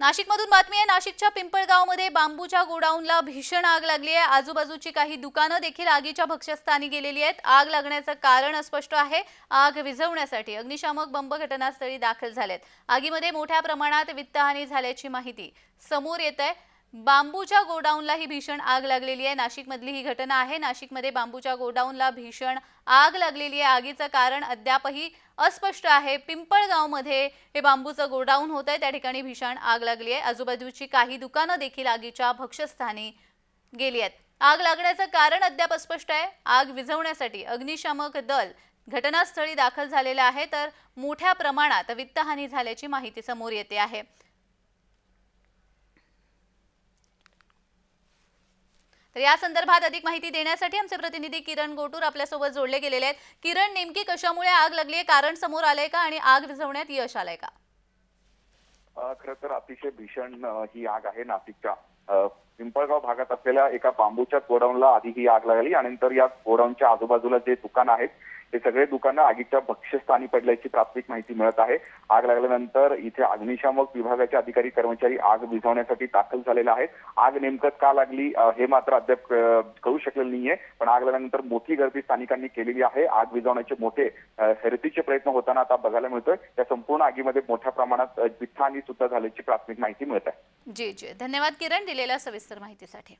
नाशिकमधून बातमी आहे नाशिकच्या पिंपळगावमध्ये बांबूच्या गोडाऊनला भीषण आग लागली आहे. आजूबाजूची काही दुकानं देखील आगीच्या भक्ष्यस्थानी गेलेली आहेत. आग लागण्याचं कारण अस्पष्ट आहे. आग विझवण्यासाठी अग्निशामक बंब घटनास्थळी दाखल झालेत. आगीमध्ये मोठ्या प्रमाणात वित्तहानी झाल्याची माहिती समोर येत आहे बांबूच्या गोडाऊनला ही भीषण आग लागलेली आहे. नाशिकमधली ही घटना आहे. नाशिकमध्ये बांबूच्या गोडाऊनला भीषण आग लागलेली आहे. आगीचं कारण अद्यापही अस्पष्ट आहे. पिंपळगावमध्ये हे बांबूचं गोडाऊन होत आहे त्या ठिकाणी भीषण आग लागली आहे. आजूबाजूची काही दुकानं देखील आगीच्या भक्षस्थानी गेली आहेत. आग लागण्याचं कारण अद्याप अस्पष्ट आहे. आग विझवण्यासाठी अग्निशामक दल घटनास्थळी दाखल झालेलं आहे. तर मोठ्या प्रमाणात वित्तहानी झाल्याची माहिती समोर येते आहे. तर या संदर्भात अधिक माहिती देण्यासाठी आमचे प्रतिनिधी किरण गोटूर आपल्यासोबत जोडले गेलेले आहेत. किरण नेमकी कशामुळे आग लागली आहे कारण समोर आलंय का? आणि आग विझवण्यात यश आलंय का? खर तर अतिशय भीषण ही आग आहे नाशिकच्या. पिंपळगाव भागात असलेल्या एका बांबूच्या गोडाऊनला आधी ही आग लागली आणि नंतर या गोडाऊनच्या आजूबाजूला जे दुकान आहेत ते सगळे दुकानं आगीच्या भक्ष्यस्थानी पडल्याची प्राथमिक माहिती मिळत आहे. आग लागल्यानंतर इथे अग्निशामक विभागाचे अधिकारी कर्मचारी आग विझवण्यासाठी दाखल झालेले आहेत. आग नेमकं का लागली हे मात्र अद्याप कळू शकलेलं नाहीये. पण आग लागल्यानंतर मोठी गर्दी स्थानिकांनी केलेली आहे. आग विझवण्याचे मोठे हरतीचे प्रयत्न होताना आता बघायला मिळतोय. त्या संपूर्ण आगीमध्ये मोठ्या प्रमाणात अ, सुद्धा झाल्याची प्राथमिक माहिती मिळत आहे. जी जी. धन्यवाद किरण दिलेल्या सविस्तर माहितीसाठी.